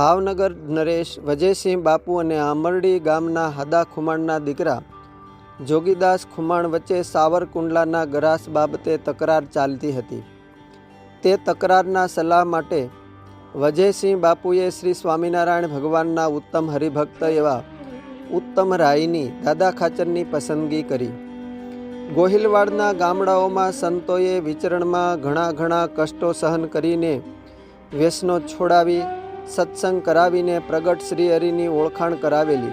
ભાવનગર નરેશ, વજયસિંહ બાપુ અને આમરડી ગામના હદા ખુમાણના દીકરા જોગીદાસ ખુમાણ વચ્ચે સાવરકુંડલાના ગરાસ બાબતે તકરાર ચાલતી હતી. તે તકરારના સલાહ માટે વજયસિંહ બાપુએ શ્રી સ્વામિનારાયણ ભગવાનના ઉત્તમ હરિભક્ત એવા ઉત્તમ રાયની દાદા ખાચરની પસંદગી કરી. ગોહિલવાડના ગામડાઓમાં સંતોએ વિચરણમાં ઘણા ઘણા કષ્ટો સહન કરીને વ્યસનો છોડાવી સત્સંગ કરાવીને પ્રગટ શ્રી હરિની ઓળખાણ કરાવેલી.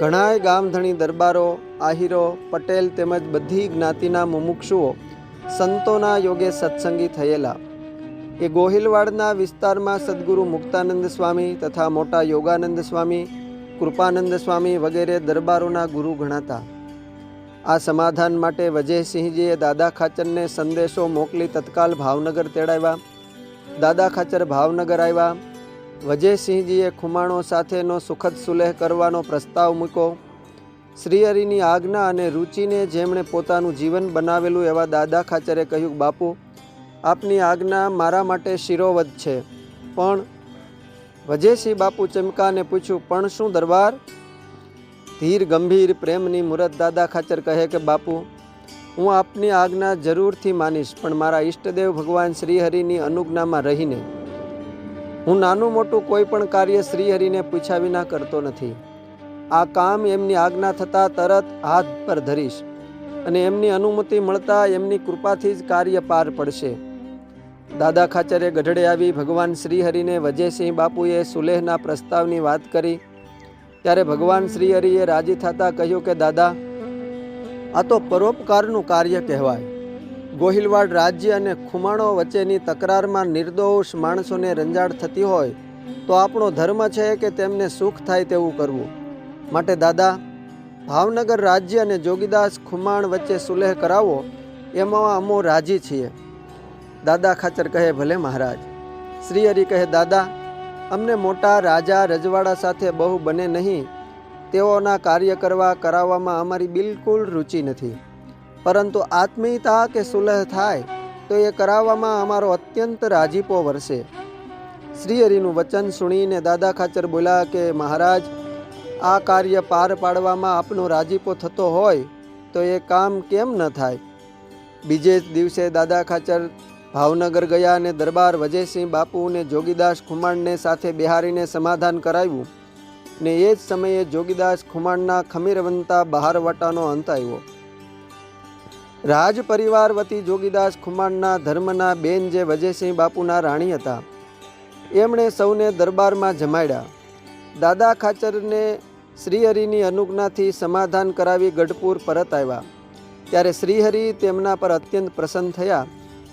ઘણાય ગામધણી દરબારો, આહિરો, પટેલ તેમજ બધી જ્ઞાતિના મુમુક્ષુઓ સંતોના યોગે સત્સંગી થયેલા. એ ગોહિલવાડના વિસ્તારમાં સદગુરુ મુક્તાનંદ સ્વામી તથા મોટા યોગાનંદ સ્વામી, કૃપાનંદ સ્વામી વગેરે દરબારોના ગુરુ ગણાતા. આ સમાધાન માટે વજયસિંહજીએ દાદા ખાચરને સંદેશો મોકલી તત્કાલ ભાવનગર તેડાવ્યા. દાદા ખાચર ભાવનગર આવ્યા. વજયસિંહજીએ ખુમાણો સાથેનો સુખદ સુલેહ કરવાનો પ્રસ્તાવ મૂક્યો. શ્રીહરિની આજ્ઞા અને રુચિને જેમણે પોતાનું જીવન બનાવેલું એવા દાદા ખાચરે કહ્યું, બાપુ, આપની આજ્ઞા મારા માટે શિરોવધ છે. પણ વજયસિંહ બાપુ ચમકાને પૂછ્યું, પણ શું દરબાર? ધીર ગંભીર પ્રેમની મુરત દાદા ખાચર કહે કે, બાપુ, હું આપની આજ્ઞા જરૂરથી માનીશ, પણ મારા ઈષ્ટદેવ ભગવાન શ્રીહરિની અનુજ્ઞામાં રહીને હું નાનું મોટું કોઈ પણ કાર્ય શ્રીહરિને પૂછ્યા વિના કરતો નથી. આ કામ એમની આજ્ઞા થતાં તરત હાથ પર ધરીશ અને એમની અનુમતિ મળતા એમની કૃપાથી જ કાર્ય પાર પડશે. દાદા ખાચરે ગઢડે આવી ભગવાન શ્રીહરિને વજયસિંહ બાપુએ સુલેહના પ્રસ્તાવની વાત કરી. ત્યારે ભગવાન શ્રીહરિએ રાજી થતાં કહ્યું કે, દાદા, આ તો પરોપકારનું કાર્ય કહેવાય. ગોહિલવાડ રાજ્ય અને ખુમાણો વચ્ચેની તકરારમાં નિર્દોષ માણસોને રંજાડ થતી હોય, તો આપણો ધર્મ છે કે તેમને સુખ થાય તેવું કરવું. માટે દાદા, ભાવનગર રાજ્ય અને જોગીદાસ ખુમાણ વચ્ચે સુલેહ કરાવો, એમાં અમો રાજી છીએ. દાદા ખાચર કહે ભલે મહારાજ. શ્રી હરિ કહે દાદા, અમને મોટા રાજા રજવાડા સાથે બહુ બને નહીં, તેઓના કાર્ય કરવા કરાવવામાં અમારી બિલકુલ રુચિ નથી. પરંતુ આત્મીયતા કે સુલહ થાય, તો એ કરાવવામાં અમારો અત્યંત રાજીપો વરસે. શ્રીહરિનું વચન સુણીને દાદા ખાચર બોલ્યા કે, મહારાજ, આ કાર્ય પાર પાડવામાં આપનો રાજીપો થતો હોય, તો એ કામ કેમ ન થાય? બીજે જ દિવસે દાદા ખાચર ભાવનગર ગયા અને દરબાર વજયસિંહ બાપુ અને જોગીદાસ ખુમાણને સાથે બિહારીને સમાધાન કરાવ્યું. ને એ જ સમયે જોગીદાસ ખુમાણના ખમીરવંતા બહારવટાનો અંત આવ્યો. રાજ પરિવાર વતી જોગીદાસ ખુમાણના ધર્મના બેન જે વજયસિંહ બાપુના રાણી હતા, એમણે સૌને દરબારમાં જમાડ્યા. દાદા ખાચરને શ્રીહરિની અનુજ્ઞાથી સમાધાન કરાવી ગઢપુર પરત આવ્યા. ત્યારે શ્રીહરિ તેમના પર અત્યંત પ્રસન્ન થયા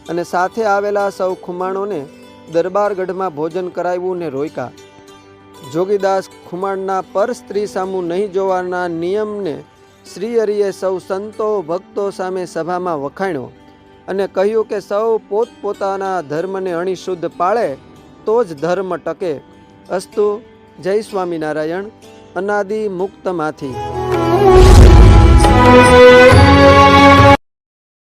અને સાથે આવેલા સૌ ખુમાણોને દરબારગઢમાં ભોજન કરાવ્યું ને રોક્યા. જોગીદાસ ખુમાણના પર સ્ત્રી સામું નહીં જોવાના નિયમને શ્રીહરિએ સૌ સંતો ભક્તો સામે સભામાં વખાણ્યો અને કહ્યું કે સૌ પોતપોતાના ધર્મને અણિશુદ્ધ પાળે તો જ ધર્મ ટકે. અસ્તુ, જય સ્વામિનારાયણ, અનાદિ મુક્તમાંથી.